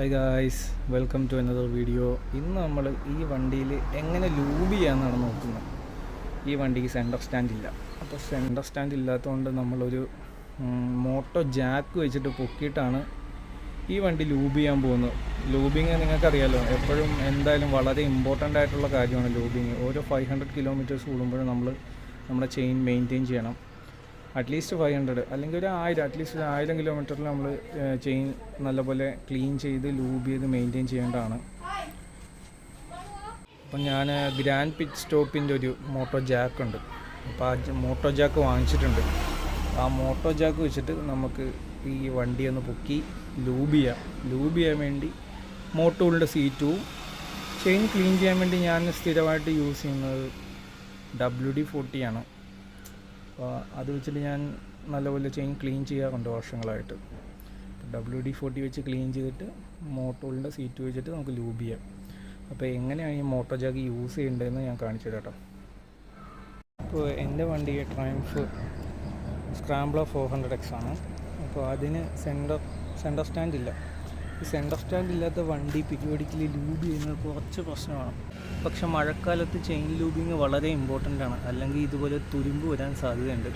Hi guys welcome to another video ഇന്ന് നമ്മൾ ഈ വണ്ടിയിൽ എങ്ങനെ ലൂബ് ചെയ്യാമെന്നാണ് നോക്കുന്നത്. ഈ വണ്ടിക്ക് സെന്റർ സ്റ്റാൻഡ് ഇല്ല. അപ്പോൾ സെന്റർ സ്റ്റാൻഡ് ഇല്ലാത്തതുകൊണ്ട് നമ്മളൊരു മോട്ടോ ജാക്ക് വെച്ചിട്ട് പൊക്കിയിട്ടാണ് ഈ വണ്ടി ലൂബ് ചെയ്യാൻ പോകുന്നത്. ലൂബിങ് നിങ്ങൾക്കറിയാലോ എപ്പോഴും എന്തായാലും വളരെ ഇമ്പോർട്ടന്റ് ആയിട്ടുള്ള കാര്യമാണ് ലൂബിങ് ഓരോ ഫൈവ് ഹൺഡ്രഡ് കിലോമീറ്റേഴ്സ് കൂടുമ്പോഴും നമ്മൾ നമ്മുടെ ചെയിൻ മെയിന്റെയിൻ ചെയ്യണം. അറ്റ്ലീസ്റ്റ് ഫൈവ് ഹൺഡ്രഡ് അല്ലെങ്കിൽ ഒരു ആയിരം അറ്റ്ലീസ്റ്റ് ഒരു ആയിരം കിലോമീറ്ററിൽ നമ്മൾ ചെയിൻ നല്ലപോലെ ക്ലീൻ ചെയ്ത് ലൂബ് ചെയ്ത് മെയിന്റെയിൻ ചെയ്യേണ്ടതാണ്. അപ്പം ഞാൻ ഗ്രാൻഡ് പിറ്റ് സ്റ്റോപ്പിന്റെ ഒരു മോട്ടോ ജാക്ക് ഉണ്ട്. അപ്പോൾ ആ മോട്ടോ ജാക്ക് വാങ്ങിച്ചിട്ടുണ്ട്. ആ മോട്ടോ ജാക്ക് വെച്ചിട്ട് നമുക്ക് ഈ വണ്ടി ഒന്ന് പൊക്കി ലൂബ് ചെയ്യാം. ലൂബ് ചെയ്യാൻ വേണ്ടി മോട്ടോറിന്റെ സീറ്റും ചെയിൻ ക്ലീൻ ചെയ്യാൻ വേണ്ടി ഞാൻ സ്ഥിരമായിട്ട് യൂസ് ചെയ്യുന്നത് ഡബ്ല്യു ഡി ഫോർട്ടിയാണ് അപ്പോൾ അത് വെച്ചിട്ട് ഞാൻ നല്ലപോലെ ചെയിൻ ക്ലീൻ ചെയ്യാറുണ്ട് വർഷങ്ങളായിട്ട്. ഡബ്ല്യു ഡി ഫോർട്ടി വെച്ച് ക്ലീൻ ചെയ്തിട്ട് മോട്ടോളിന്റെ സീറ്റ് വെച്ചിട്ട് നമുക്ക് ലൂബ് ചെയ്യാം. അപ്പോൾ എങ്ങനെയാണ് ഈ മോട്ടോ ജാഗ് യൂസ് ചെയ്യേണ്ടതെന്ന് ഞാൻ കാണിച്ചു കേട്ടോ അപ്പോൾ എന്റെ വണ്ടി Triumph Scrambler four hundred X ആണ്. അപ്പോൾ അതിന് സെന്റർ സെന്റർ സ്റ്റാൻഡ് ഇല്ല. ഈ സെന്റർ സ്റ്റാൻഡ് ഇല്ലാത്ത വണ്ടി പീരിയോഡിക്കലി ലൂബ് ചെയ്യുന്നത് കുറച്ച് പ്രശ്നമാണ്. പക്ഷെ മഴക്കാലത്ത് ചെയിൻ ലൂബിങ് വളരെ ഇമ്പോർട്ടന്റ് ആണ്. അല്ലെങ്കിൽ ഇതുപോലെ തുരുമ്പ് വരാൻ സാധ്യതയുണ്ട്.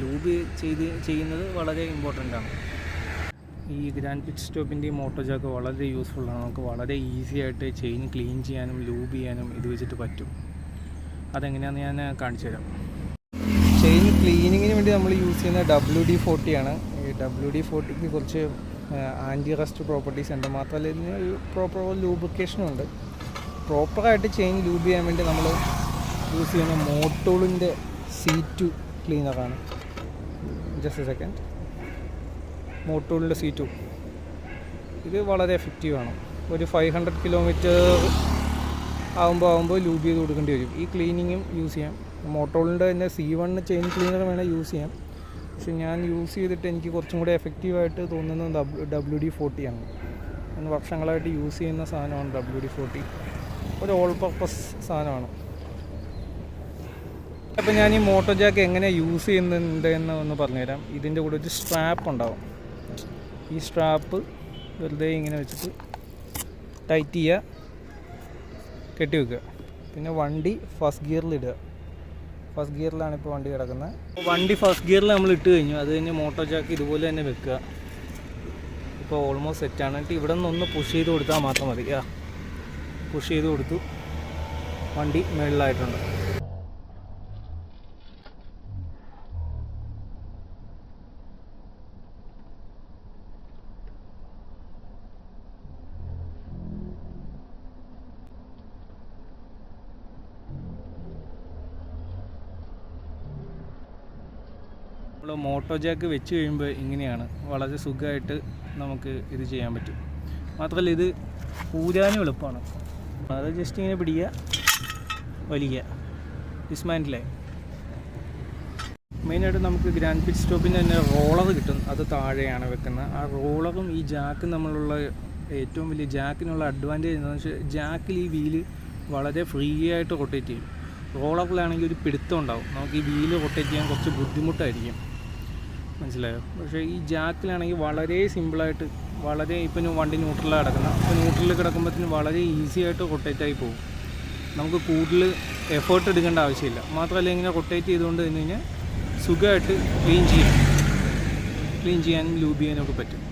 ലൂബ് ചെയ്ത് ചെയ്യുന്നത് വളരെ ഇമ്പോർട്ടന്റ് ആണ്. ഈ ഗ്രാൻഡ് പിറ്റ് സ്റ്റോപ്പിന്റെ മോട്ടോ ജാക്ക് വളരെ യൂസ്ഫുൾ ആണ്. നമുക്ക് വളരെ ഈസി ആയിട്ട് ചെയിൻ ക്ലീൻ ചെയ്യാനും ലൂബ് ചെയ്യാനും ഇത് വെച്ചിട്ട് പറ്റും. അതെങ്ങനെയാണെന്ന് ഞാൻ കാണിച്ചു തരാം. ചെയിൻ ക്ലീനിങ്ങിന് വേണ്ടി നമ്മൾ യൂസ് ചെയ്യുന്ന ഡബ്ല്യു ഡി ഫോർട്ടിയാണ് ഈ ഡബ്ല്യു ഡി ഫോർട്ടിക്ക് കുറച്ച് ആന്റി റസ്റ്റ് പ്രോപ്പർട്ടീസ് ഉണ്ട് മാത്രമല്ല ഇതിന് പ്രോപ്പർ ലൂബ്രിക്കേഷനും ഉണ്ട്. പ്രോപ്പറായിട്ട് ചെയിൻ ലൂബ് ചെയ്യാൻ വേണ്ടി നമ്മൾ യൂസ് ചെയ്യുന്ന മോട്ടോളിന്റെ സീറ്റു ക്ലീനറാണ് ജസ്റ്റ് സെക്കൻഡ് മോട്ടോളിന്റെ സീറ്റു ഇത് വളരെ എഫക്റ്റീവാണ് ഒരു ഫൈവ് ഹൺഡ്രഡ് കിലോമീറ്റർ ആകുമ്പോൾ ആകുമ്പോൾ ലൂബ് ചെയ്ത് കൊടുക്കേണ്ടി വരും. ഈ ക്ലീനിങ്ങും യൂസ് ചെയ്യാം. മോട്ടോളിന്റെ തന്നെ സി വണ്ണ് ചെയിൻ ക്ലീനർ വേണേൽ യൂസ് ചെയ്യാം. പക്ഷെ ഞാൻ യൂസ് ചെയ്തിട്ട് എനിക്ക് കുറച്ചും കൂടി എഫക്റ്റീവായിട്ട് തോന്നുന്നത് ഡബ്ല്യു ഡി ഫോർട്ടിയാണ് ഞാൻ വർഷങ്ങളായിട്ട് യൂസ് ചെയ്യുന്ന സാധനമാണ് ഡബ്ല്യു ഡി ഫോർട്ടി ഒരു ഓൾ പർപ്പസ് സാധനമാണ്. അപ്പോൾ ഞാൻ ഈ മോട്ടോ ജാക്ക് എങ്ങനെ യൂസ് ചെയ്യുന്നുണ്ട് എന്ന് ഒന്ന് പറഞ്ഞുതരാം. ഇതിന്റെ കൂടെ ഒരു സ്ട്രാപ്പ് ഉണ്ടാവും. ഈ സ്ട്രാപ്പ് വെറുതെ ഇങ്ങനെ വെച്ചിട്ട് ടൈറ്റ് ചെയ്യുക കെട്ടി വെക്കുക. പിന്നെ വണ്ടി ഫസ്റ്റ് ഗിയറിൽ ഇടുക. ഫസ്റ്റ് ഗിയറിലാണ് ഇപ്പോൾ വണ്ടി കിടക്കുന്നത്. വണ്ടി ഫസ്റ്റ് ഗിയറിൽ നമ്മൾ ഇട്ട് കഴിഞ്ഞു. അത് കഴിഞ്ഞ് മോട്ടോ ജാക്ക് ഇതുപോലെ തന്നെ വെക്കുക. ഇപ്പോൾ ഓൾമോസ്റ്റ് സെറ്റാണ് എന്നിട്ട് ഇവിടെ നിന്ന് ഒന്ന് പുഷ് ചെയ്ത് കൊടുത്താൽ മാത്രം മതി. പുഷ് ചെയ്ത് കൊടുത്തു. വണ്ടി മുകളിലായിട്ടുണ്ട് നമ്മൾ മോട്ടോ ജാക്ക് വെച്ച് കഴിയുമ്പോൾ ഇങ്ങനെയാണ്. വളരെ സുഖമായിട്ട് നമുക്ക് ഇത് ചെയ്യാൻ പറ്റും. മാത്രമല്ല ഇത് ഊരാനും എളുപ്പമാണ്. അത് ജസ്റ്റ് ഇങ്ങനെ പിടിക്കുക വലിക്കുക ഡിസ്മാൻഡിലായി മെയിനായിട്ട് നമുക്ക് ഗ്രാൻഡ് പിറ്റ് സ്റ്റോപ്പിന് തന്നെ റോളർ കിട്ടും. അത് താഴെയാണ് വെക്കുന്നത്. ആ റോളറും ഈ ജാക്കും നമ്മളുള്ള ഏറ്റവും വലിയ ജാക്കിനുള്ള അഡ്വാന്റേജ് എന്താണെന്ന് വെച്ചാൽ ജാക്കിൽ ഈ വീൽ വളരെ ഫ്രീ ആയിട്ട് റൊട്ടേറ്റ് ചെയ്യും. റോളറിലാണെങ്കിൽ ഒരു പിടുത്തം ഉണ്ടാവും. നമുക്ക് ഈ വീൽ റൊട്ടേറ്റ് ചെയ്യാൻ കുറച്ച് ബുദ്ധിമുട്ടായിരിക്കും. മനസ്സിലായോ? പക്ഷേ ഈ ജാക്കിലാണെങ്കിൽ വളരെ സിമ്പിളായിട്ട് വളരെ ഇപ്പം വണ്ടി ന്യൂട്രലാണ് കിടക്കുന്നത്. അപ്പോൾ ന്യൂട്രലിൽ കിടക്കുമ്പോഴത്തേന് വളരെ ഈസി ആയിട്ട് റൊട്ടേറ്റ് ആയി പോകും. നമുക്ക് കൂടുതൽ എഫേർട്ട് എടുക്കേണ്ട ആവശ്യമില്ല. മാത്രമല്ല ഇങ്ങനെ റൊട്ടേറ്റ് ചെയ്തുകൊണ്ട് തന്നെ കഴിഞ്ഞാൽ സുഖമായിട്ട് ക്ലീൻ ചെയ്യാം ക്ലീൻ ചെയ്യാനും ലൂബ് ചെയ്യാനും ഒക്കെ പറ്റും.